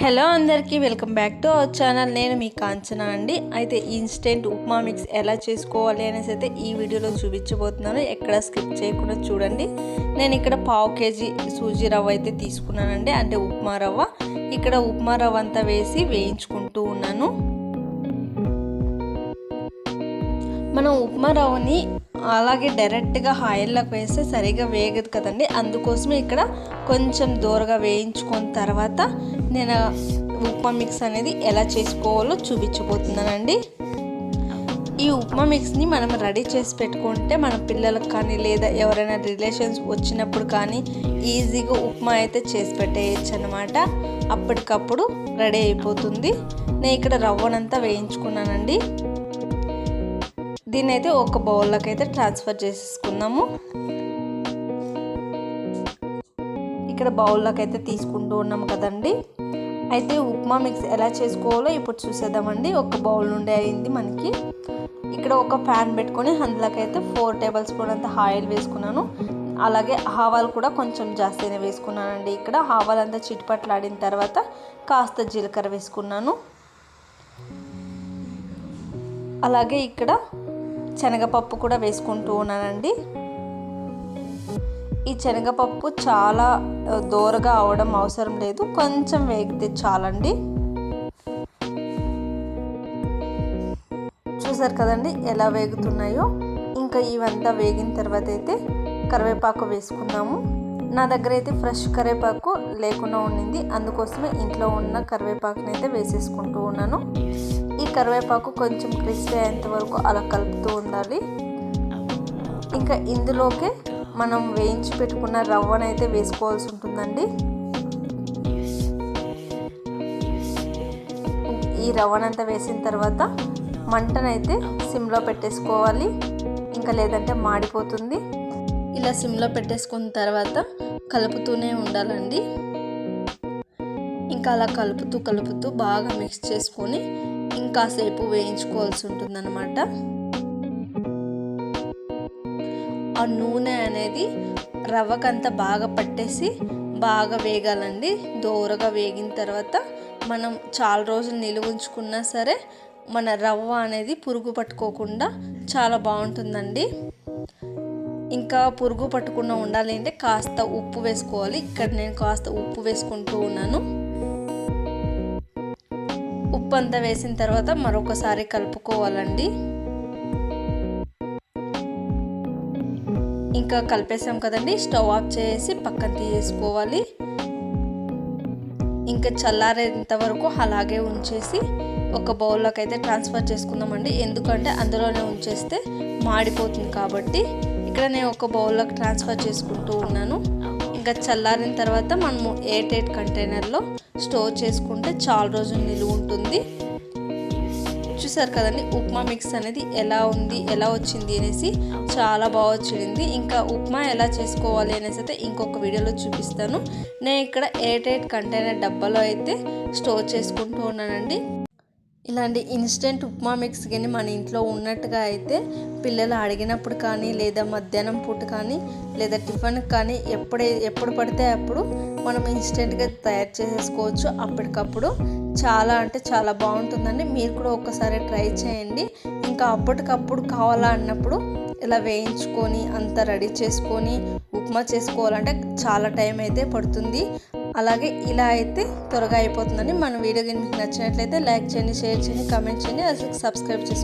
Hello అందరికీ welcome back to our channel. నేను మీ కాంచన అండి. అయితే ఇన్స్టెంట్ ఉప్మా మిక్స్ ఎలా చేసుకోవాలి అనేసి అయితే ఈ వీడియోలో చూపించబోతున్నాను. ఎక్కడ స్కిప్ చేయకుండా చూడండి. నేను ఇక్కడ పావు కేజీ సూజీ రవ్వ అయితే తీసుకున్నానండి. అంటే ఉప్మా రవ్వ. ఇక్కడ ఉప్మా రవ్వ అంతా వేసి వేయించుకుంటూ ఉన్నాను. మనం ఉప్మా రవ్వని అలాగే డైరెక్ట్గా ఆయిల్లోకి వేస్తే సరిగా వేగదు కదండి. అందుకోసమే ఇక్కడ కొంచెం దూరగా వేయించుకున్న తర్వాత నేను ఉప్మా మిక్స్ అనేది ఎలా చేసుకోవాలో చూపించబోతున్నానండి. ఈ ఉప్మా మిక్స్ని మనం రెడీ చేసి పెట్టుకుంటే మన పిల్లలకు కానీ లేదా ఎవరైనా రిలేషన్స్ వచ్చినప్పుడు కానీ ఈజీగా ఉప్మా అయితే చేసి పెట్టేయచ్చు అనమాట అప్పటికప్పుడు రెడీ అయిపోతుంది. నేను ఇక్కడ రవ్వనంతా వేయించుకున్నానండి. దీన్ని అయితే ఒక బౌల్లోకి అయితే ట్రాన్స్ఫర్ చేసేసుకున్నాము. ఇక్కడ బౌల్లోకి అయితే తీసుకుంటూ ఉన్నాము కదండి. అయితే ఉప్మా మిక్స్ ఎలా చేసుకోవాలో ఇప్పుడు చూసేద్దామండి. ఒక బౌల్ నుండి అయింది మనకి. ఇక్కడ ఒక ప్యాన్ పెట్టుకొని అందులోకి అయితే ఫోర్ టేబుల్ స్పూన్ అంత ఆయిల్ వేసుకున్నాను. అలాగే ఆవాలు కూడా కొంచెం జాస్తినే వేసుకున్నానండి. ఇక్కడ ఆవాలు అంతా చిటిపట్లాడిన తర్వాత కాస్త జీలకర్ర వేసుకున్నాను. అలాగే ఇక్కడ శనగపప్పు కూడా వేసుకుంటూ ఉన్నానండి. ఈ శనగపప్పు చాలా దోరగా అవడం అవసరం లేదు. కొంచెం వేగితే చాలండి. చూసారు కదండి ఎలా వేగుతున్నాయో? ఇంకా ఇవంతా వేగిన తర్వాత అయితే కరివేపాకు వేసుకున్నాము నా దగ్గర అయితే ఫ్రెష్ కరివేపాకు లేకుండా ఉండింది. అందుకోసమే ఇంట్లో ఉన్న కరివేపాకునైతే వేసేసుకుంటూ ఉన్నాను. ఈ కరివేపాకు కొంచెం క్రిస్పీ అయ్యేంత వరకు అలా కలుపుతూ ఉండాలి. ఇంకా ఇందులోకే మనం వేయించి పెట్టుకున్న రవ్వనైతే వేసుకోవాల్సి ఉంటుందండి. ఈ రవ్వనంతా వేసిన తర్వాత మంటనైతే సిమ్లో పెట్టేసుకోవాలి. ఇంకా లేదంటే మాడిపోతుంది. ఇలా సిమ్లో పెట్టేసుకున్న తర్వాత కలుపుతూనే ఉండాలండి. ఇంకా అలా కలుపుతూ కలుపుతూ బాగా మిక్స్ చేసుకొని కాసేపు వేయించుకోవాల్సి ఉంటుందన్నమాట. ఆ నూనె అనేది రవ్వకంతా బాగా పట్టేసి బాగా వేగాలండి. దోరగా వేగిన తర్వాత మనం చాలా రోజులు నిలువ ఉంచుకున్నా సరే మన రవ్వ అనేది పురుగు పట్టుకోకుండా చాలా బాగుంటుందండి. ఇంకా పురుగు పట్టకుండా ఉండాలి అంటే కాస్త ఉప్పు వేసుకోవాలి. ఇక్కడ నేను కాస్త ఉప్పు వేసుకుంటూ ఉన్నాను. ఉప్పు అంతా వేసిన తర్వాత మరొకసారి కలుపుకోవాలండి. ఇంకా కలిపేసాం కదండి స్టవ్ ఆఫ్ చేసి పక్కన తీసేసుకోవాలి. ఇంకా చల్లారేంత వరకు అలాగే ఉంచేసి ఒక బౌల్లోకి అయితే ట్రాన్స్ఫర్ చేసుకుందామండి. ఎందుకంటే అందులోనే ఉంచేస్తే మాడిపోతుంది కాబట్టి. ఇక్కడ నేను ఒక బౌల్లోకి ట్రాన్స్ఫర్ చేసుకుంటూ ఉన్నాను. ఇంకా చల్లారిన తర్వాత మనము ఎయిర్ ఎయిట్ కంటైనర్లో స్టోర్ చేసుకుంటే చాలా రోజులు నిలువ ఉంటుంది. చూసారు కదండి ఉప్మా మిక్స్ అనేది ఎలా ఉంది ఎలా వచ్చింది అనేసి చాలా బాగా వచ్చింది. ఇంకా ఉప్మా ఎలా చేసుకోవాలి అనేసి అయితే ఇంకొక వీడియోలో చూపిస్తాను. నేను ఇక్కడ ఎయిర్ టైట్ కంటైనర్ డబ్బాలో అయితే స్టోర్ చేసుకుంటూ ఉన్నానండి. ఇలాంటి ఇన్స్టెంట్ ఉప్మా మిక్స్ కానీ మన ఇంట్లో ఉన్నట్టుగా అయితే పిల్లలు అడిగినప్పుడు కానీ లేదా మధ్యాహ్నం పూట కానీ లేదా టిఫిన్ కానీ ఎప్పుడే ఎప్పుడు పడితే అప్పుడు మనం ఇన్స్టెంట్గా తయారు చేసేసుకోవచ్చు. అప్పటికప్పుడు చాలా అంటే చాలా బాగుంటుందండి. మీరు కూడా ఒక్కసారి ట్రై చేయండి. ఇంకా అప్పటికప్పుడు కావాలా అన్నప్పుడు ఇలా వేయించుకొని అంత రెడీ చేసుకొని ఉప్మా చేసుకోవాలంటే చాలా టైం అయితే పడుతుంది. అలాగే ఇలా అయితే త్వరగా అయిపోతుందని మన వీడియో మీకు నచ్చినట్లయితే లైక్ చేయండి షేర్ చేయండి కామెంట్ చేయండి. అసలు సబ్స్క్రైబ్ చేసుకోండి